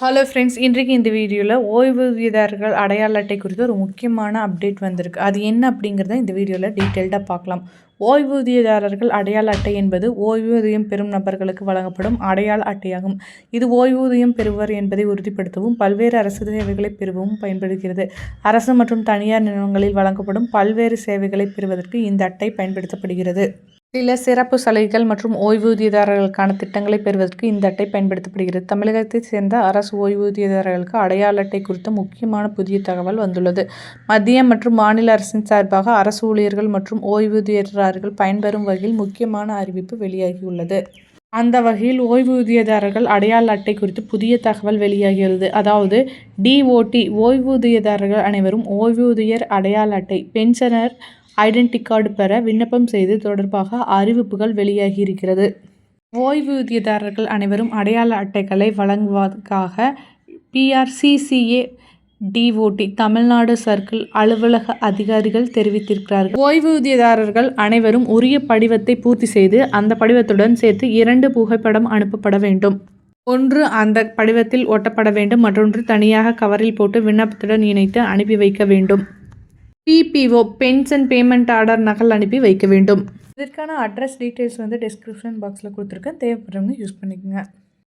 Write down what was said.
Hello friends இன்றைக்கு இந்த வீடியோவில் ஓய்வூதியதாரர்கள் அடையாள அட்டை குறித்து ஒரு முக்கியமான அப்டேட் வந்திருக்கு. அது என்ன அப்படிங்கிறத இந்த வீடியோவில் டீட்டெயில்டாக பார்க்கலாம். ஓய்வூதியதாரர்கள் அடையாள அட்டை என்பது ஓய்வூதியம் பெறும் நபர்களுக்கு வழங்கப்படும் அடையாள அட்டையாகும். இது ஓய்வூதியம் பெறுவர் என்பதை உறுதிப்படுத்தவும் பல்வேறு அரசு சேவைகளை பெறவும் பயன்படுகிறது. அரசு மற்றும் தனியார் நிறுவனங்களில் வழங்கப்படும் பல்வேறு சேவைகளை பெறுவதற்கு இந்த அட்டை பயன்படுத்தப்படுகிறது. சில சிறப்பு சலுகைகள் மற்றும் ஓய்வூதியதாரர்களுக்கான திட்டங்களை பெறுவதற்கு இந்த அட்டை பயன்படுத்தப்படுகிறது. தமிழகத்தைச் சேர்ந்த அரசு ஓய்வூதியதாரர்களுக்கு அடையாள அட்டை குறித்த முக்கியமான புதிய தகவல் வந்துள்ளது. மத்திய மற்றும் மாநில அரசின் சார்பாக அரசு ஊழியர்கள் மற்றும் ஓய்வூதியதாரர்கள் பயன்பெறும் வகையில் முக்கியமான அறிவிப்பு வெளியாகியுள்ளது. அந்த வகையில் ஓய்வூதியதாரர்கள் அடையாள அட்டை குறித்து புதிய தகவல் வெளியாகிறது அதாவது டிஓடி ஓய்வூதியதாரர்கள் அனைவரும் ஓய்வூதியர் அடையாள அட்டை பென்ஷனர் ஐடென்டி கார்டு பெற விண்ணப்பம் செய்து தொடர்பாக அறிவிப்புகள் வெளியாகியிருக்கிறது. ஓய்வூதியதாரர்கள் அனைவரும் அடையாள அட்டைகளை வழங்குவதற்காக பிஆர்சிசிஏ டிஓடி தமிழ்நாடு சர்க்கிள் அலுவலக அதிகாரிகள் தெரிவித்திருக்கிறார்கள். ஓய்வூதியதாரர்கள் அனைவரும் உரிய படிவத்தை பூர்த்தி செய்து அந்த படிவத்துடன் சேர்த்து இரண்டு புகைப்படம் அனுப்பப்பட வேண்டும். ஒன்று அந்த படிவத்தில் ஒட்டப்பட வேண்டும். மற்றொன்று தனியாக கவரில் போட்டு விண்ணப்பத்துடன் இணைத்து அனுப்பி வைக்க வேண்டும். பிபிஓ பென்ஷன் பேமெண்ட் ஆர்டர் நகல் அனுப்பி வைக்க வேண்டும். இதற்கான அட்ரஸ் டீட்டெயில்ஸ் வந்து டிஸ்கிரிப்ஷன் பாக்ஸில் கொடுத்துருக்கேன். தேவைப்படுறவங்க யூஸ் பண்ணிக்கோங்க.